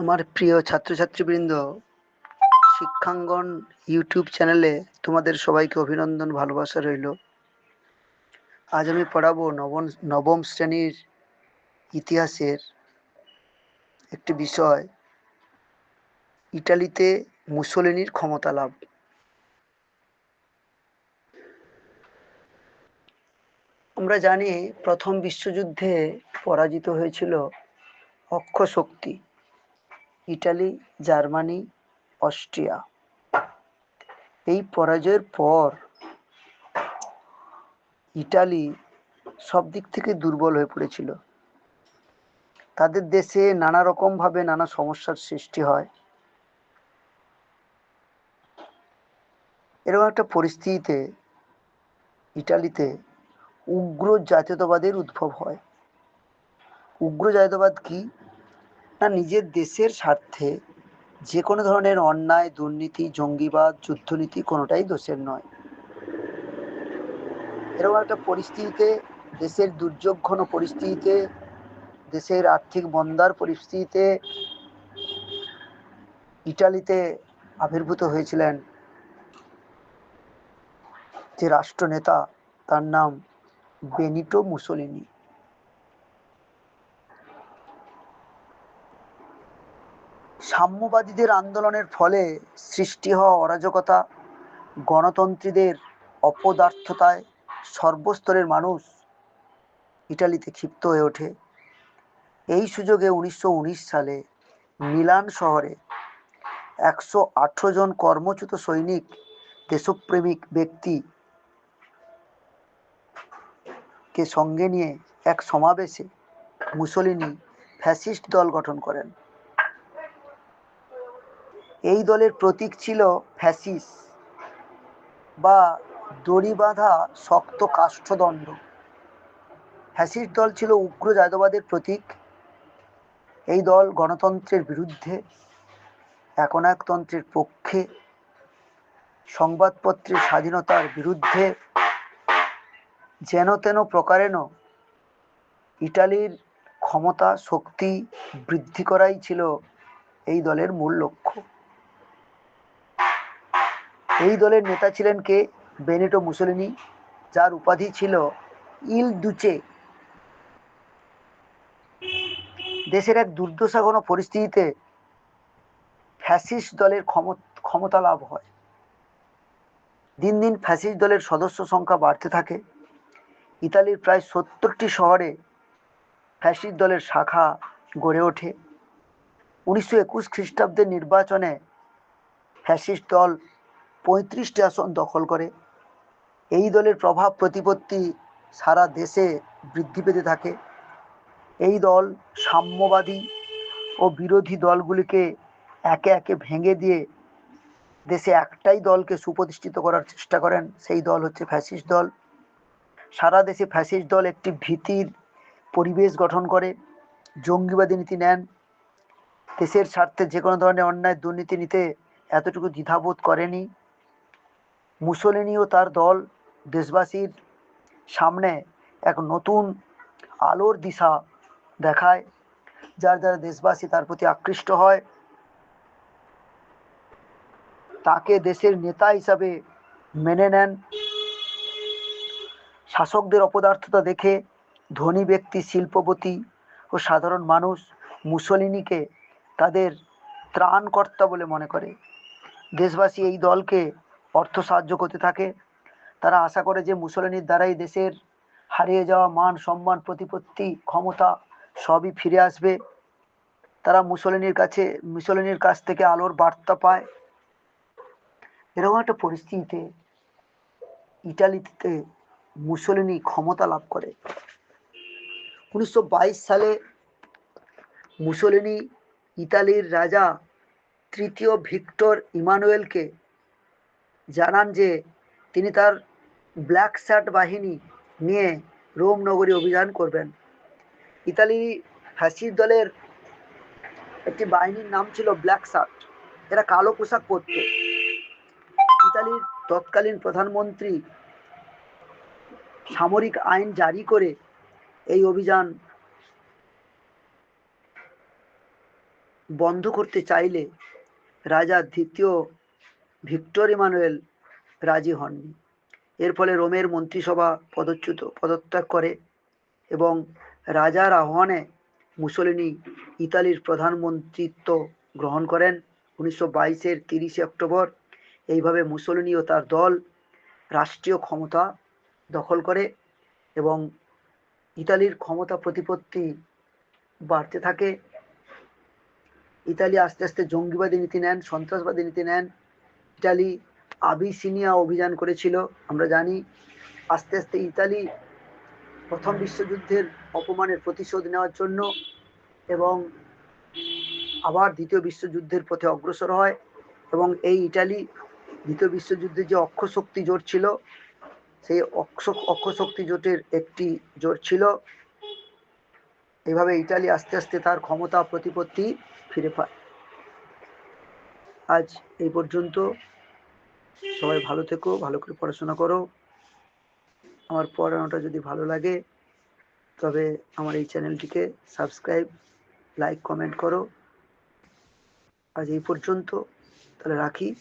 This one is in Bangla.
আমার প্রিয় ছাত্রছাত্রীবৃন্দ, শিক্ষাঙ্গন ইউটিউব চ্যানেলে তোমাদের সবাইকে অভিনন্দন, ভালোবাসা রইল। আজ আমি পড়াবো নবম নবম শ্রেণির ইতিহাসের একটি বিষয়, ইটালিতে মুসোলিনির ক্ষমতা লাভ। আমরা জানি প্রথম বিশ্বযুদ্ধে পরাজিত হয়েছিল অক্ষ শক্তি ইটালি, জার্মানি, অস্ট্রিয়া। এই পরাজয়ের পর ইটালি সব দিক থেকে দুর্বল হয়ে পড়েছিল। তাদের দেশে নানা রকম ভাবে নানা সমস্যার সৃষ্টি হয়। এরকম একটা পরিস্থিতিতে ইটালিতে উগ্র জাতীয়তাবাদের উদ্ভব হয়। উগ্র জাতীয়তাবাদ কি? না, নিজের দেশের স্বার্থে যে কোনো ধরনের অন্যায়, দুর্নীতি, জঙ্গিবাদ, যুদ্ধনীতি কোনোটাই দোষের নয়। এরকম একটা পরিস্থিতিতে, দেশের দুর্যোগ ঘন পরিস্থিতিতে, দেশের আর্থিক মন্দার পরিস্থিতিতে ইটালিতে আবির্ভূত হয়েছিলেন যে রাষ্ট্রনেতা, তার নাম বেনিটো মুসোলিনি। সাম্যবাদীদের আন্দোলনের ফলে সৃষ্টি হওয়া অরাজকতা গণতন্ত্রীদের অপদার্থতায় সর্বস্তরের মানুষ ইটালিতে ক্ষিপ্ত হয়ে ওঠে। এই সুযোগে উনিশশো উনিশ সালে মিলান শহরে একশো আঠেরো জন কর্মচ্যুত সৈনিক, দেশপ্রেমিক ব্যক্তি কে সঙ্গে নিয়ে এক সমাবেশে মুসলিনি ফ্যাসিস্ট দল গঠন করেন। এই দলের প্রতীক ছিল ফ্যাসিস বা দড়ি বাঁধা শক্ত কাষ্ঠদণ্ড। ফ্যাসিস দল ছিল উগ্র জাতীয়বাদের প্রতীক। এই দল গণতন্ত্রের বিরুদ্ধে, একনায়কতন্ত্রের পক্ষে, সংবাদপত্রের স্বাধীনতার বিরুদ্ধে, যেন তেন প্রকারেণ ইটালির ক্ষমতা, শক্তি বৃদ্ধি করাই ছিল এই দলের মূল লক্ষ্য। এই দলের নেতা ছিলেন কে? বেনিটো মুসলিনি, যার উপাধি ছিল ইল দুচে। দেশের এক দুর্দশাগণ পরিস্থিতিতে ফ্যাসিস্ট দলের ক্ষমতা লাভ হয়। দিন দিন ফ্যাসিস্ট দলের সদস্য সংখ্যা বাড়তে থাকে। ইতালির প্রায় সত্তরটি শহরে ফ্যাসিস্ট দলের শাখা গড়ে ওঠে। উনিশশো একুশ খ্রিস্টাব্দের নির্বাচনে ফ্যাসিস্ট দল পঁয়ত্রিশটি আসন দখল করে। এই দলের প্রভাব প্রতিপত্তি সারা দেশে বৃদ্ধি পেতে থাকে। এই দল সাম্যবাদী ও বিরোধী দলগুলিকে একে একে ভেঙে দিয়ে দেশে একটাই দলকে সুপ্রতিষ্ঠিত করার চেষ্টা করেন, সেই দল হচ্ছে ফ্যাসিস্ট দল। সারা দেশে ফ্যাসিস্ট দল একটি ভীতির পরিবেশ গঠন করে, জঙ্গিবাদী নীতি নেন। দেশের স্বার্থে যে কোনো ধরনের অন্যায় দুর্নীতি নিতে এতটুকু দ্বিধাবোধ করেনি। মুসলিনি ও তার দল দেশবাসীর সামনে এক নতুন আলোর দিশা দেখায়, যার যারা দেশবাসী তার প্রতি আকৃষ্ট হয়। তাকে দেশের নেতা হিসাবে মেনে নেন। শাসকদের অপদার্থতা দেখে ধনী ব্যক্তি, শিল্পপতি ও সাধারণ মানুষ মুসলিনিকে তাদের ত্রাণকর্তা বলে মনে করে। দেশবাসী এই দলকে অর্থ সাহায্য করতে থাকে। তারা আশা করে যে মুসলিনির দ্বারাই দেশের হারিয়ে যাওয়া মান, সম্মান, প্রতিপত্তি, ক্ষমতা সবই ফিরে আসবে। তারা মুসলিনির কাছে মুসলিনির কাছ থেকে আলোর বার্তা পায়। এরকম একটা পরিস্থিতিতে ইটালিতে মুসলিনি ক্ষমতা লাভ করে। উনিশশো বাইশ সালে মুসলিনি ইতালির রাজা তৃতীয় ভিক্টর ইমানুয়েলকে জানান যে তিনি তার ব্ল্যাক শার্ট বাহিনী নিয়ে রোম নগরী অভিযান করবেন। ইতালি ফ্যাসির দলের একটি বাহিনীর নাম ছিল ব্ল্যাক শার্ট এরা কালো পোশাক পরত। ইতালির তৎকালীন প্রধানমন্ত্রী সামরিক আইন জারি করে এই অভিযান বন্ধ করতে চাইলে রাজা দ্বিতীয় ভিক্টর ইমানুয়েল রাজি হননি। এর ফলে রোমের মন্ত্রিসভা পদচ্যুত, পদত্যাগ করে এবং রাজার আহ্বানে মুসলিনী ইতালির প্রধানমন্ত্রিত্ব গ্রহণ করেন। উনিশশো বাইশের তিরিশে অক্টোবর এইভাবে মুসলিনী ও তার দল রাষ্ট্রীয় ক্ষমতা দখল করে এবং ইতালির ক্ষমতা প্রতিপত্তি বাড়তে থাকে। ইতালি আস্তে আস্তে জঙ্গিবাদী নীতি নেন, সন্ত্রাসবাদী নীতি নেন ইটালি আবিসিনিয়া অভিযান করেছিল। আমরা জানি আস্তে আস্তে ইতালি প্রথম বিশ্বযুদ্ধের অপমানের প্রতিশোধ নেওয়ার জন্য এবং আবার দ্বিতীয় বিশ্বযুদ্ধের পথে অগ্রসর হয় এবং এই ইটালি দ্বিতীয় বিশ্বযুদ্ধে যে অক্ষশক্তি জোট ছিল, সেই অক্ষ অক্ষশক্তি জোটের একটি জোট ছিল। এইভাবে ইটালি আস্তে আস্তে তার ক্ষমতা, প্রতিপত্তি ফিরে পায় আজ এই পর্যন্ত। সবাই ভালো থেকো, ভালো করে পড়াশোনা করো। আমার পড়ানোটা যদি ভালো লাগে, তবে আমার এই চ্যানেলটিকে সাবস্ক্রাইব, লাইক, কমেন্ট করো। আজ এই পর্যন্ত, তাহলে রাখি।